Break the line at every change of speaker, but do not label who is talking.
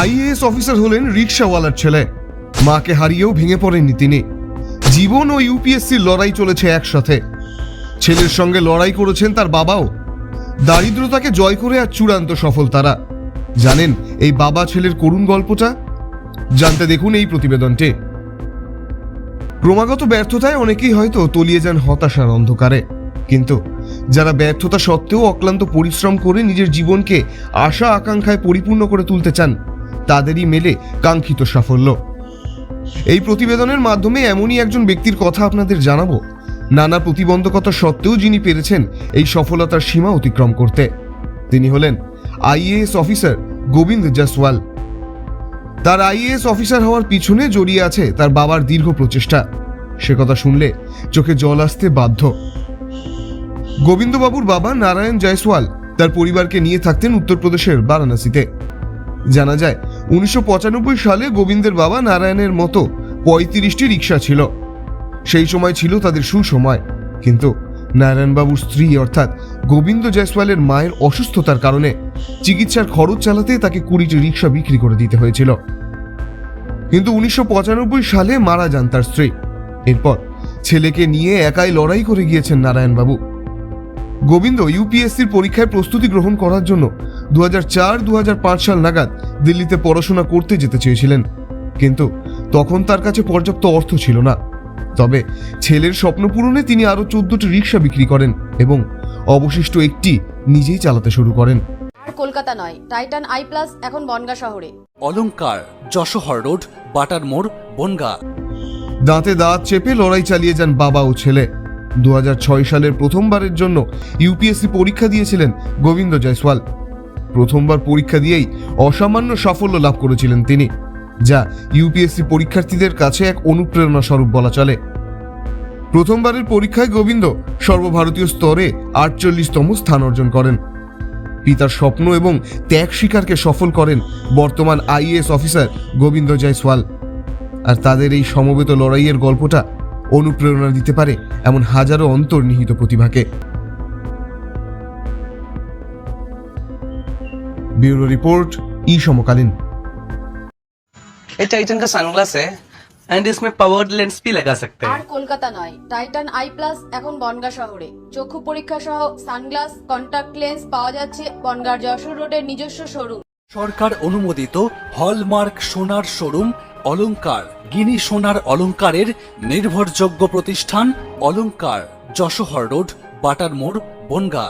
IAS officer হলেন রিক্সাওয়ালার ছেলে। মাকে হারিয়েও ভেঙে পড়েননি তিনি। জীবন ও ইউপিএসসির লড়াই চলেছে একসাথে। ছেলের সঙ্গে লড়াই করেছেন তার বাবাও। দারিদ্রতাকে জয় করে আর চূড়ান্ত সফল তারা। জানেন, এই বাবা ছেলের করুণ গল্পটা? জানতে দেখুন এই প্রতিবেদনটি। ক্রমাগত ব্যর্থতায় অনেকেই হয়তো তলিয়ে যান হতাশার অন্ধকারে। কিন্তু যারা ব্যর্থতা সত্ত্বেও অক্লান্ত পরিশ্রম করে নিজের জীবনকে আশা আকাঙ্ক্ষায় পরিপূর্ণ করে তুলতে চান তাদেরই মেলে কাঙ্ক্ষিত সাফল্য। এই প্রতিবেদনের মাধ্যমে এমনই একজন ব্যক্তির কথা আপনাদের জানাব। নানা প্রতিবন্ধকতা সত্ত্বেও যিনি পেরেছেন এই সফলতার সীমা অতিক্রম করতে। তিনি হলেন আইএএস অফিসার গোবিন্দ জাসওয়াল। তার আইএএস অফিসার হওয়ার পিছনে জড়িয়ে আছে তার বাবার দীর্ঘ প্রচেষ্টা। সে কথা শুনলে চোখে জল আসতে বাধ্য। গোবিন্দবাবুর বাবা নারায়ণ জয়সওয়াল তার পরিবারকে নিয়ে থাকতেন উত্তরপ্রদেশের বারাণসীতে। জানা যায়, উনিশশো পঁচানব্বই সালে গোবিন্দের বাবা নারায়ণের মতো পঁয়ত্রিশটি রিক্সা ছিল। সেই সময় ছিল তাদের সুসময়। কিন্তু নারায়ণবাবুর স্ত্রী, অর্থাৎ গোবিন্দ জয়সওয়ালের মায়ের অসুস্থতার কারণে চিকিৎসার খরচ চালাতে তাকে কুড়িটি রিক্সা বিক্রি করে দিতে হয়েছিল। কিন্তু উনিশশো পঁচানব্বই সালে মারা যান তার স্ত্রী। এরপর ছেলেকে নিয়ে একাই লড়াই করে গিয়েছেন নারায়ণবাবু। গোবিন্দ ইউপিএসসির পরীক্ষায় প্রস্তুতি গ্রহণ করার জন্য দু হাজার চার দু সাল নাগাদ দিল্লিতে পড়াশোনা করতে যেতে চেয়েছিলেন। কিন্তু তখন তার কাছে পর্যাপ্ত অর্থ ছিল না। তবে ছেলের স্বপ্ন পূরণে তিনি আরও চোদ্দটি রিক্সা বিক্রি করেন এবং অবশিষ্ট একটি নিজেই চালাতে শুরু করেন।
আর কলকাতা নয় টাইটান আই প্লাস এখন বনগা শহরে।
অলংকার যশোহর রোড বাটার মোড় বনগা।
দাঁতে দাঁত চেপে লড়াই চালিয়ে যান বাবা ও ছেলে। দু হাজার ছয় সালের প্রথমবারের জন্য ইউপিএসসি পরীক্ষা দিয়েছিলেন গোবিন্দ জয়সওয়াল। প্রথমবার পরীক্ষা দিয়েই অসামান্য সাফল্য লাভ করেছিলেন তিনি, যা ইউপিএসসি পরীক্ষার্থীদের কাছে এক অনুপ্রেরণা স্বরূপ বলা চলে। প্রথমবারের পরীক্ষায় গোবিন্দ সর্বভারতীয় স্তরে আটচল্লিশতম স্থান অর্জন করেন। পিতার স্বপ্ন এবং ত্যাগ শিকারকে সফল করেন বর্তমান আইএএস অফিসার গোবিন্দ জয়সওয়াল। আর তাদের এই সমবেত লড়াইয়ের গল্পটা অনুপ্রেরণা দিতে পারে এমন হাজারো অন্তর্নিহিত প্রতিভাকে। ব্যুরো রিপোর্ট ই সমকালীন
ये टाइटन का सनग्लास है एंड इसमें पावर्ड लेंस भी लगा सकते
আর
हैं
কলকাতা নয় টাইটান আই প্লাস এখন বনগা শহরে চক্ষু পরীক্ষা সহ সানগ্লাস কন্টাক্ট লেন্স পাওয়া যাচ্ছে বনগার যশোর রোডের নিজস্ব শোরুম
সরকার অনুমোদিত হলমার্ক সোনার শোরুম অলংকার গিনি সোনার অলংকারের নির্ভরযোগ্য প্রতিষ্ঠান অলংকার যশোহর রোড বাটার মোড় বনগা